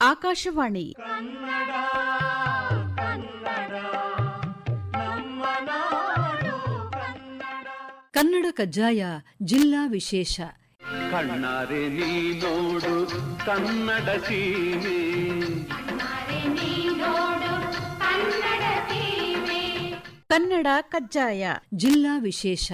ಆಕಾಶವಾಣಿ. ಕನ್ನಡ ಕನ್ನಡ ನಮ್ಮ ನಾಡು ಕನ್ನಡ. ಕನ್ನಡ ಕಜ್ಜಾಯ ಜಿಲ್ಲಾ ವಿಶೇಷ. ಕಣ್ಣಾರೆ ನೀ ನೋಡು ಕನ್ನಡ ಸೀಮೆ. ಕನ್ನಡ ಕಜ್ಜಾಯ ಜಿಲ್ಲಾ ವಿಶೇಷ.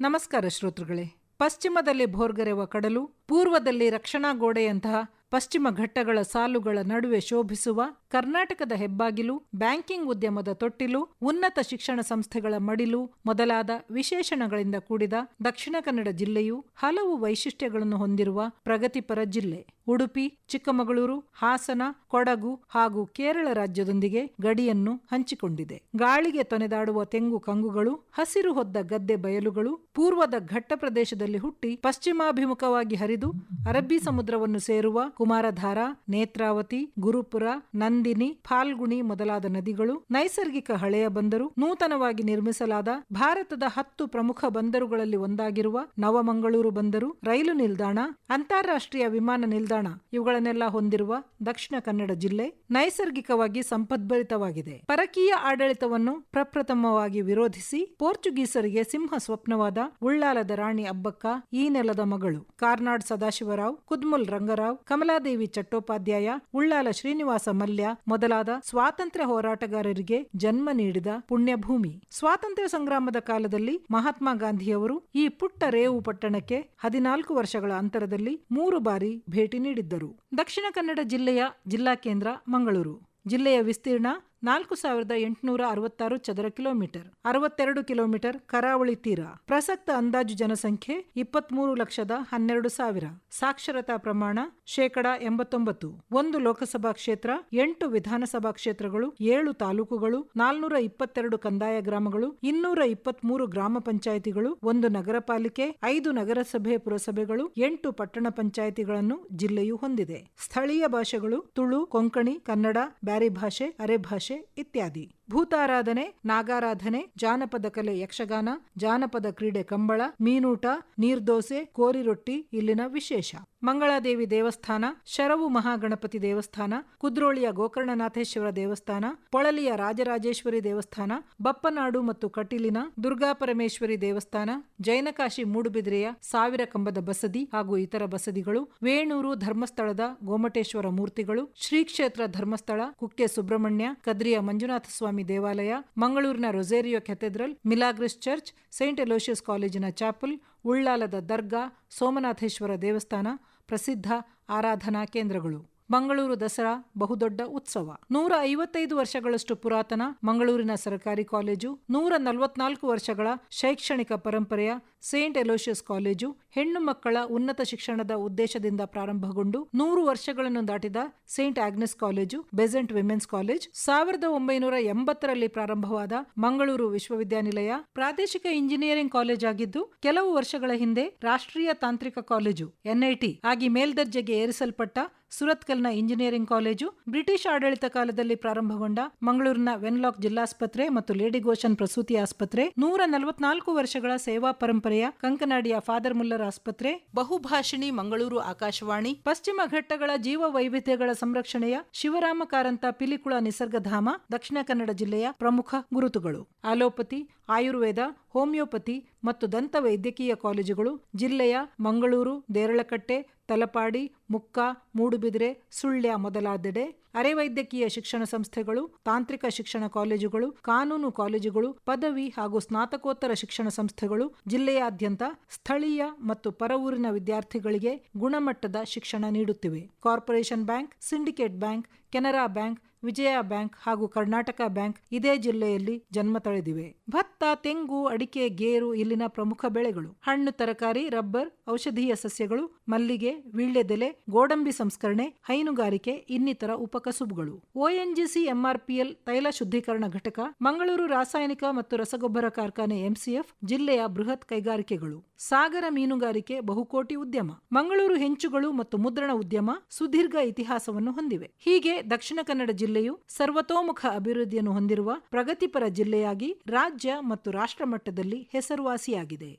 ನಮಸ್ಕಾರ ಶ್ರೋತೃಗಳೇ. ಪಶ್ಚಿಮದಲ್ಲಿ ಭೋರ್ಗರೆವ ಕಡಲು ಪೂರ್ವದಲ್ಲಿ ರಕ್ಷಣಾ ಗೋಡೆಯಂತಹ ಪಶ್ಚಿಮ ಘಟ್ಟಗಳ ಸಾಲುಗಳ ನಡುವೆ ಶೋಭಿಸುವ ಕರ್ನಾಟಕದ ಹೆಬ್ಬಾಗಿಲು, ಬ್ಯಾಂಕಿಂಗ್ ಉದ್ಯಮದ ತೊಟ್ಟಿಲು, ಉನ್ನತ ಶಿಕ್ಷಣ ಸಂಸ್ಥೆಗಳ ಮಡಿಲು ಮೊದಲಾದ ವಿಶೇಷಣಗಳಿಂದ ಕೂಡಿದ ದಕ್ಷಿಣ ಕನ್ನಡ ಜಿಲ್ಲೆಯು ಹಲವು ವೈಶಿಷ್ಟ್ಯಗಳನ್ನು ಹೊಂದಿರುವ ಪ್ರಗತಿಪರ ಜಿಲ್ಲೆ. ಉಡುಪಿ, ಚಿಕ್ಕಮಗಳೂರು, ಹಾಸನ, ಕೊಡಗು ಹಾಗೂ ಕೇರಳ ರಾಜ್ಯದೊಂದಿಗೆ ಗಡಿಯನ್ನು ಹಂಚಿಕೊಂಡಿದೆ. ಗಾಳಿಗೆ ತೊನೆದಾಡುವ ತೆಂಗು ಕಂಗುಗಳು, ಹಸಿರು ಹೊದ್ದ ಗದ್ದೆ ಬಯಲುಗಳು, ಪೂರ್ವದ ಘಟ್ಟ ಪ್ರದೇಶದಲ್ಲಿ ಹುಟ್ಟಿ ಪಶ್ಚಿಮಾಭಿಮುಖವಾಗಿ ಹರಿದು ಅರಬ್ಬಿ ಸಮುದ್ರವನ್ನು ಸೇರುವ ಕುಮಾರಧಾರ, ನೇತ್ರಾವತಿ, ಗುರುಪುರ, ನಂದಿನಿ, ಫಾಲ್ಗುಣಿ ಮೊದಲಾದ ನದಿಗಳು ನೈಸರ್ಗಿಕ ಹಳೆಯ ಬಂದರು. ನೂತನವಾಗಿ ನಿರ್ಮಿಸಲಾದ ಭಾರತದ ಹತ್ತು ಪ್ರಮುಖ ಬಂದರುಗಳಲ್ಲಿ ಒಂದಾಗಿರುವ ನವಮಂಗಳೂರು ಬಂದರು. ರೈಲು ನಿಲ್ದಾಣ, ಅಂತಾರಾಷ್ಟ್ರೀಯ ವಿಮಾನ ನಿಲ್ದಾಣ ಇವುಗಳನ್ನೆಲ್ಲ ಹೊಂದಿರುವ ದಕ್ಷಿಣ ಕನ್ನಡ ಜಿಲ್ಲೆ ನೈಸರ್ಗಿಕವಾಗಿ ಸಂಪದ್ಭರಿತವಾಗಿದೆ. ಪರಕೀಯ ಆಡಳಿತವನ್ನು ಪ್ರಪ್ರಥಮವಾಗಿ ವಿರೋಧಿಸಿ ಪೋರ್ಚುಗೀಸರಿಗೆ ಸಿಂಹ ಸ್ವಪ್ನವಾದ ಉಳ್ಳಾಲದ ರಾಣಿ ಅಬ್ಬಕ್ಕ ಈ ನೆಲದ ಮಗಳು. ಕಾರ್ನಾಡ್ ಸದಾಶಿವರಾವ್, ಕುದ್ಮುಲ್ ರಂಗರಾವ್ ಕಮಲಾದೇವಿ ಚಟ್ಟೋಪಾಧ್ಯಾಯ, ಉಳ್ಳಾಲ ಶ್ರೀನಿವಾಸ ಮಲ್ಯ ಮೊದಲಾದ ಸ್ವಾತಂತ್ರ್ಯ ಹೋರಾಟಗಾರರಿಗೆ ಜನ್ಮ ನೀಡಿದ ಪುಣ್ಯಭೂಮಿ. ಸ್ವಾತಂತ್ರ್ಯ ಸಂಗ್ರಾಮದ ಕಾಲದಲ್ಲಿ ಮಹಾತ್ಮ ಗಾಂಧಿಯವರು ಈ ಪುಟ್ಟ ರೇವು ಪಟ್ಟಣಕ್ಕೆ ಹದಿನಾಲ್ಕು ವರ್ಷಗಳ ಅಂತರದಲ್ಲಿ ಮೂರು ಬಾರಿ ಭೇಟಿ ನೀಡಿದ್ದರು. ದಕ್ಷಿಣ ಕನ್ನಡ ಜಿಲ್ಲೆಯ ಜಿಲ್ಲಾ ಕೇಂದ್ರ ಮಂಗಳೂರು. ಜಿಲ್ಲೆಯ ವಿಸ್ತೀರ್ಣ ನಾಲ್ಕು ಸಾವಿರದ ಎಂಟುನೂರ ಅರವತ್ತಾರು ಚದರ ಕಿಲೋಮೀಟರ್, ಅರವತ್ತೆರಡು ಕಿಲೋಮೀಟರ್ ಕರಾವಳಿ ತೀರ. ಪ್ರಸಕ್ತ ಅಂದಾಜು ಜನಸಂಖ್ಯೆ ಇಪ್ಪತ್ಮೂರು ಲಕ್ಷದ ಹನ್ನೆರಡು ಸಾವಿರ. ಸಾಕ್ಷರತಾ ಪ್ರಮಾಣ ಶೇಕಡ ಎಂಬತ್ತೊಂಬತ್ತು. ಒಂದು ಲೋಕಸಭಾ ಕ್ಷೇತ್ರ, ಎಂಟು ವಿಧಾನಸಭಾ ಕ್ಷೇತ್ರಗಳು, ಏಳು ತಾಲೂಕುಗಳು, ನಾಲ್ನೂರ ಇಪ್ಪತ್ತೆರಡು ಕಂದಾಯ ಗ್ರಾಮಗಳು, ಇನ್ನೂರ ಇಪ್ಪತ್ಮೂರು ಗ್ರಾಮ ಪಂಚಾಯಿತಿಗಳು, ಒಂದು ನಗರ ಪಾಲಿಕೆ ಐದು ನಗರಸಭೆ ಪುರಸಭೆಗಳು, ಎಂಟು ಪಟ್ಟಣ ಪಂಚಾಯಿತಿಗಳನ್ನು ಜಿಲ್ಲೆಯು ಹೊಂದಿದೆ. ಸ್ಥಳೀಯ ಭಾಷೆಗಳು ತುಳು, ಕೊಂಕಣಿ, ಕನ್ನಡ, ಬ್ಯಾರಿ ಭಾಷೆ, ಅರೆ ಭಾಷೆ. ಇತ್ಯಾದಿ. ಭೂತಾರಾಧನೆ, ನಾಗಾರಾಧನೆ, ಜಾನಪದ ಕಲೆ ಯಕ್ಷಗಾನ, ಜಾನಪದ ಕ್ರೀಡೆ ಕಂಬಳ, ಮೀನೂಟ, ನೀರ್ದೋಸೆ ಕೋರಿ ರೊಟ್ಟಿ ಇಲ್ಲಿನ ವಿಶೇಷ. ಮಂಗಳಾದೇವಿ ದೇವಸ್ಥಾನ, ಶರವು ಮಹಾಗಣಪತಿ ದೇವಸ್ಥಾನ, ಕುದ್ರೋಳಿಯ ಗೋಕರ್ಣನಾಥೇಶ್ವರ ದೇವಸ್ಥಾನ, ಪೊಳಲಿಯ ರಾಜರಾಜೇಶ್ವರಿ ದೇವಸ್ಥಾನ, ಬಪ್ಪನಾಡು ಮತ್ತು ಕಟೀಲಿನ ದುರ್ಗಾಪರಮೇಶ್ವರಿ ದೇವಸ್ಥಾನ, ಜೈನಕಾಶಿ ಮೂಡುಬಿದ್ರೆಯ ಸಾವಿರ ಕಂಬದ ಬಸದಿ ಹಾಗೂ ಇತರ ಬಸದಿಗಳು, ವೇಣೂರು ಧರ್ಮಸ್ಥಳದ ಗೋಮಟೇಶ್ವರ ಮೂರ್ತಿಗಳು ಶ್ರೀ ಕ್ಷೇತ್ರ ಧರ್ಮಸ್ಥಳ, ಕುಕ್ಕೆ ಸುಬ್ರಹ್ಮಣ್ಯ, ಕದ್ರಿಯ ಮಂಜುನಾಥ ಸ್ವಾಮಿ ದೇವಾಲಯ, ಮಂಗಳೂರಿನ Rosario cathedral Milagres church, saint Aloysius ಕಾಲೇಜಿನ ಚಾಪಲ್, ಉಳ್ಳಾಲದ ದರ್ಗಾ, ಸೋಮನಾಥೇಶ್ವರ ದೇವಸ್ಥಾನ ಪ್ರಸಿದ್ಧ ಆರಾಧನಾ ಕೇಂದ್ರಗಳು. ಮಂಗಳೂರು ದಸರಾ ಬಹುದೊಡ್ಡ ಉತ್ಸವ. ನೂರ ಐವತ್ತೈದು ವರ್ಷಗಳಷ್ಟು ಪುರಾತನ ಮಂಗಳೂರಿನ ಸರ್ಕಾರಿ ಕಾಲೇಜು, ನೂರ ನಲವತ್ನಾಲ್ಕು ವರ್ಷಗಳ ಶೈಕ್ಷಣಿಕ ಪರಂಪರೆಯ ಸೇಂಟ್ ಎಲೋಷಿಯಸ್ ಕಾಲೇಜು, ಹೆಣ್ಣು ಮಕ್ಕಳ ಉನ್ನತ ಶಿಕ್ಷಣದ ಉದ್ದೇಶದಿಂದ ಪ್ರಾರಂಭಗೊಂಡು ನೂರು ವರ್ಷಗಳನ್ನು ದಾಟಿದ saint Agnes college, Besant women's college, ಸಾವಿರದ ಒಂಬೈನೂರ ಎಂಬತ್ತರಲ್ಲಿ ಪ್ರಾರಂಭವಾದ ಮಂಗಳೂರು ವಿಶ್ವವಿದ್ಯಾನಿಲಯ ಪ್ರಾದೇಶಿಕ ಇಂಜಿನಿಯರಿಂಗ್ ಕಾಲೇಜ್ ಆಗಿದ್ದು, ಕೆಲವು ವರ್ಷಗಳ ಹಿಂದೆ ರಾಷ್ಟ್ರೀಯ ತಾಂತ್ರಿಕ ಕಾಲೇಜು, ಎನ್ಐಟಿ, ಆಗಿ ಮೇಲ್ದರ್ಜೆಗೆ ಏರಿಸಲ್ಪಟ್ಟ ಸುರತ್ಕಲ್ನ ಇಂಜಿನಿಯರಿಂಗ್ ಕಾಲೇಜು, ಬ್ರಿಟಿಷ್ ಆಡಳಿತ ಕಾಲದಲ್ಲಿ ಪ್ರಾರಂಭಗೊಂಡ ಮಂಗಳೂರಿನ ವೆನ್ಲಾಕ್ ಜಿಲ್ಲಾಸ್ಪತ್ರೆ ಮತ್ತು ಲೇಡಿ ಗೋಶನ್ ಪ್ರಸೂತಿ ಆಸ್ಪತ್ರೆ, ನೂರ ನಲವತ್ನಾಲ್ಕು ವರ್ಷಗಳ ಸೇವಾ ಪರಂಪರೆಯ ಕಂಕನಾಡಿಯ ಫಾದರ್ ಮುಲ್ಲರ್ ಆಸ್ಪತ್ರೆ, ಬಹುಭಾಷಿಣಿ ಮಂಗಳೂರು ಆಕಾಶವಾಣಿ, ಪಶ್ಚಿಮ ಘಟ್ಟಗಳ ಜೀವ ವೈವಿಧ್ಯಗಳ ಸಂರಕ್ಷಣೆಯ ಶಿವರಾಮ ಕಾರಂತ ಪಿಲಿಕುಳ ನಿಸರ್ಗಧಾಮ, ದಕ್ಷಿಣ ಕನ್ನಡ ಜಿಲ್ಲೆಯ ಪ್ರಮುಖ ಗುರುತುಗಳು. ಆಲೋಪತಿ ಆಯುರ್ವೇದ, ಹೋಮಿಯೋಪತಿ ಮತ್ತು ದಂತ ವೈದ್ಯಕೀಯ ಕಾಲೇಜುಗಳು ಜಿಲ್ಲೆಯ ಮಂಗಳೂರು, ದೇರಳಕಟ್ಟೆ, ತಲಪಾಡಿ, ಮುಕ್ಕ, ಮೂಡುಬಿದಿರೆ, ಸುಳ್ಯ ಮೊದಲಾದೆಡೆ ಅರೆವೈದ್ಯಕೀಯ ಶಿಕ್ಷಣ ಸಂಸ್ಥೆಗಳು, ತಾಂತ್ರಿಕ ಶಿಕ್ಷಣ ಕಾಲೇಜುಗಳು, ಕಾನೂನು ಕಾಲೇಜುಗಳು, ಪದವಿ ಹಾಗೂ ಸ್ನಾತಕೋತ್ತರ ಶಿಕ್ಷಣ ಸಂಸ್ಥೆಗಳು ಜಿಲ್ಲೆಯಾದ್ಯಂತ ಸ್ಥಳೀಯ ಮತ್ತು ಪರವೂರಿನ ವಿದ್ಯಾರ್ಥಿಗಳಿಗೆ ಗುಣಮಟ್ಟದ ಶಿಕ್ಷಣ ನೀಡುತ್ತಿವೆ. Corporation bank, syndicate bank, Canara bank Vijaya bank ಹಾಗೂ ಕರ್ನಾಟಕ ಬ್ಯಾಂಕ್ ಇದೇ ಜಿಲ್ಲೆಯಲ್ಲಿ ಜನ್ಮ ತಳೆದಿವೆ. ಭತ್ತ, ತೆಂಗು, ಅಡಿಕೆ, ಗೇರು ಇಲ್ಲಿನ ಪ್ರಮುಖ ಬೆಳೆಗಳು. ಹಣ್ಣು, ತರಕಾರಿ, ರಬ್ಬರ್, ಔಷಧೀಯ ಸಸ್ಯಗಳು, ಮಲ್ಲಿಗೆ, ವೀಳ್ಯದೆಲೆ, ಗೋಡಂಬಿ ಸಂಸ್ಕರಣೆ, ಹೈನುಗಾರಿಕೆ, ಇನ್ನಿತರ ಉಪಕಸುಬುಗಳು ಒಎನ್ಜಿಸಿ ಎಂಆರ್ಪಿಎಲ್ ತೈಲ ಶುದ್ಧೀಕರಣ ಘಟಕ, ಮಂಗಳೂರು ರಾಸಾಯನಿಕ ಮತ್ತು ರಸಗೊಬ್ಬರ ಕಾರ್ಖಾನೆ ಎಂಸಿಎಫ್ ಜಿಲ್ಲೆಯ ಬೃಹತ್ ಕೈಗಾರಿಕೆಗಳು. ಸಾಗರ ಮೀನುಗಾರಿಕೆ ಬಹುಕೋಟಿ ಉದ್ಯಮ. ಮಂಗಳೂರು ಹೆಂಚುಗಳು ಮತ್ತು ಮುದ್ರಣ ಉದ್ಯಮ ಸುದೀರ್ಘ ಇತಿಹಾಸವನ್ನು ಹೊಂದಿವೆ. ಹೀಗೆ ದಕ್ಷಿಣ ಕನ್ನಡ ಜಿಲ್ಲೆ ಜಿಲ್ಲೆಯು ಸರ್ವತೋಮುಖ ಅಭಿವೃದ್ಧಿಯನ್ನು ಹೊಂದಿರುವ ಪ್ರಗತಿಪರ ಜಿಲ್ಲೆಯಾಗಿ ರಾಜ್ಯ ಮತ್ತು ರಾಷ್ಟ್ರ ಮಟ್ಟದಲ್ಲಿ ಹೆಸರುವಾಸಿಯಾಗಿದೆ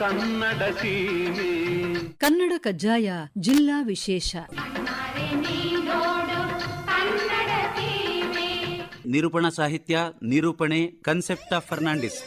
ಕನ್ನಡ ಸೀಮೆ. ಕನ್ನಡ ಕಜ್ಜಾಯ ಜಿಲ್ಲಾ ವಿಶೇಷ. ನಿರೂಪಣಾ ಸಾಹಿತ್ಯ ನಿರೂಪಣೆ ಕನ್ಸೆಪ್ಟ ಫರ್ನಾಂಡಿಸ್